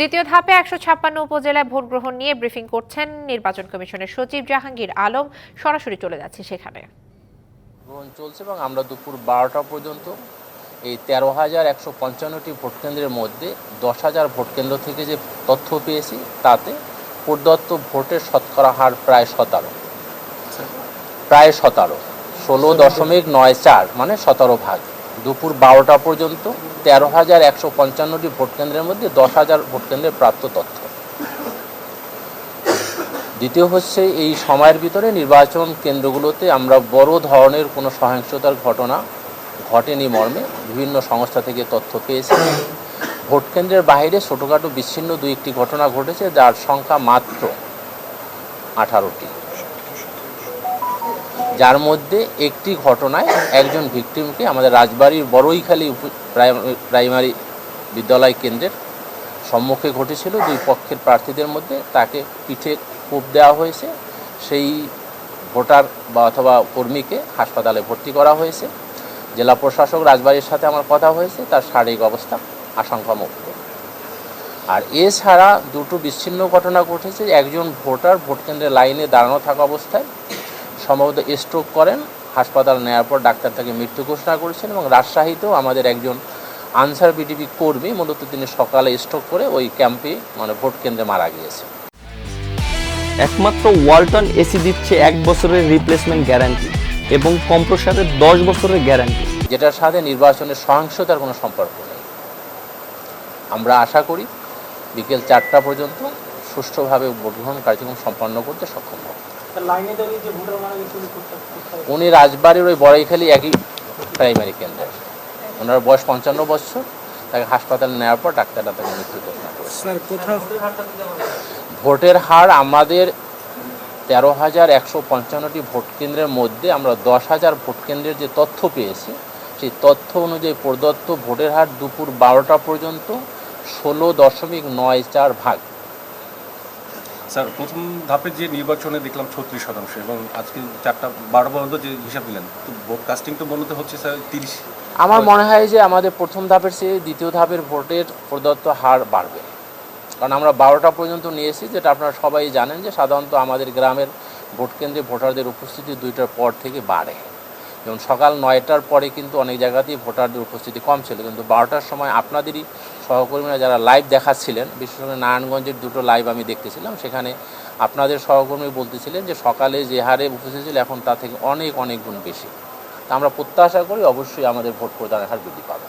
দ্বিতীয় ধাপে একশো ছাপ্পান্ন উপজেলায় ভোট গ্রহণ নিয়ে ব্রিফিং করছেন নির্বাচন কমিশনের সচিব জাহাঙ্গীর আলম। সরাসরি চলে যাচ্ছে সেখানে। গ্রহণ চলছে এবং আমরা দুপুর বারোটা পর্যন্ত এই তেরো হাজার একশো পঞ্চান্নটি ভোট কেন্দ্রের মধ্যে দশ হাজার ভোট কেন্দ্র থেকে যে তথ্য পেয়েছি তাতে প্রদত্ত ভোটের শতকরা হার প্রায় সতেরো। প্রায় সতেরো। ষোলো দশমিক নয় চার মানে সতেরো ভাগ। দুপুর বারোটা পর্যন্ত তেরো হাজার একশো পঞ্চান্নটি ভোটকেন্দ্রের মধ্যে দশ হাজার ভোট কেন্দ্রের প্রাপ্ত তথ্য। দ্বিতীয় হচ্ছে এই সময়ের ভিতরে নির্বাচন কেন্দ্রগুলোতে আমরা বড় ধরনের কোনো সহিংসতার ঘটনা ঘটেনি মর্মে। বিভিন্ন সংস্থা থেকে তথ্য পেয়েছি। ভোটকেন্দ্রের বাইরে ছোটোখাটো বিচ্ছিন্ন দুই একটি ঘটনা ঘটেছে, যার সংখ্যা মাত্র আঠারোটি। যার মধ্যে একটি ঘটনায় একজন ভিকটিমকে আমাদের রাজবাড়ির বড়ইখালী প্রাইমারি- বিদ্যালয় কেন্দ্রের সম্মুখে ঘটেছিল। দুই পক্ষের প্রার্থীদের মধ্যে তাকে পিঠে কোপ দেওয়া হয়েছে। সেই ভোটার বা অথবা কর্মীকে হাসপাতালে ভর্তি করা হয়েছে। জেলা প্রশাসক রাজবাড়ির সাথে আমার কথা হয়েছে। তার শারীরিক অবস্থা আশঙ্কামুক্ত। আর এছাড়া দুটো বিচ্ছিন্ন ঘটনা ঘটেছে। একজন ভোটার ভোট কেন্দ্রে লাইনে দাঁড়ানো থাকা অবস্থায় সম্ভবত স্ট্রোক করেন হাসপাতাল নেওয়ার পর ডাক্তার তাকে মৃত্যু ঘোষণা করেছেন এবং রাজশাহীতেও আমাদের একজন আনসার বিটিপি কর্মী মূলত তিনি সকালে স্ট্রোক করে ওই ক্যাম্পে মানে ভোট কেন্দ্রে মারা গিয়েছে একমাত্র ওয়ালটন এসি দিচ্ছে এক বছরের রিপ্লেসমেন্ট গ্যারান্টি এবং কম্প্রসারের দশ বছরের গ্যারান্টি যেটার সাথে নির্বাচনের সহিংসতার কোনো সম্পর্ক নেই। আমরা আশা করি বিকেল চারটা পর্যন্ত সুষ্ঠুভাবে ভোট গ্রহণ কার্যক্রম সম্পন্ন করতে সক্ষম হব। উনি রাজবাড়ির ওই বড়াইখালী একই প্রাইমারি কেন্দ্রের ওনার বয়স পঞ্চান্ন বছর। তাকে হাসপাতালে নেওয়ার পর ডাক্তাররা তাকে মৃত্যু ঘোষণা ভোটের হার আমাদের তেরো হাজার একশো পঞ্চান্নটি ভোট কেন্দ্রের মধ্যে আমরা দশ হাজার ভোট কেন্দ্রের যে তথ্য পেয়েছি সেই তথ্য অনুযায়ী প্রদত্ত ভোটের হার দুপুর বারোটা পর্যন্ত ষোলো দশমিক নয় চার ভাগ। স্যার প্রথম ধাপে যে নির্বাচনে দেখলাম ছত্রিশ শতাংশ এবং আজকে চারটা বারো পর্যন্ত যে হিসাব দিলেন তো ভোট কাস্টিং তো মূলত হচ্ছে স্যার তিরিশ। আমার মনে হয় যে আমাদের প্রথম ধাপের চেয়ে দ্বিতীয় ধাপের ভোটের প্রদত্ত হার বাড়বে। কারণ আমরা বারোটা পর্যন্ত নিয়েছি যেটা আপনারা সবাই জানেন যে সাধারণত আমাদের গ্রামের ভোট কেন্দ্রে ভোটারদের উপস্থিতি দুইটার পর থেকে বাড়ে। যেমন সকাল নয়টার পরে কিন্তু অনেক জায়গাতেই ভোটারদের উপস্থিতি কম ছিল, কিন্তু বারোটার সময় আপনাদেরই সহকর্মীরা যারা লাইভ দেখাচ্ছিলেন, বিশেষ করে নারায়ণগঞ্জের দুটো লাইভ আমি দেখতেছিলাম, সেখানে আপনাদের সহকর্মী বলতেছিলেন যে সকালে যে হারে উপস্থিত ছিল, এখন তা থেকে অনেক অনেক গুণ বেশি। তা আমরা প্রত্যাশা করি অবশ্যই আমাদের ভোট প্রদানের হার বৃদ্ধি পাবে।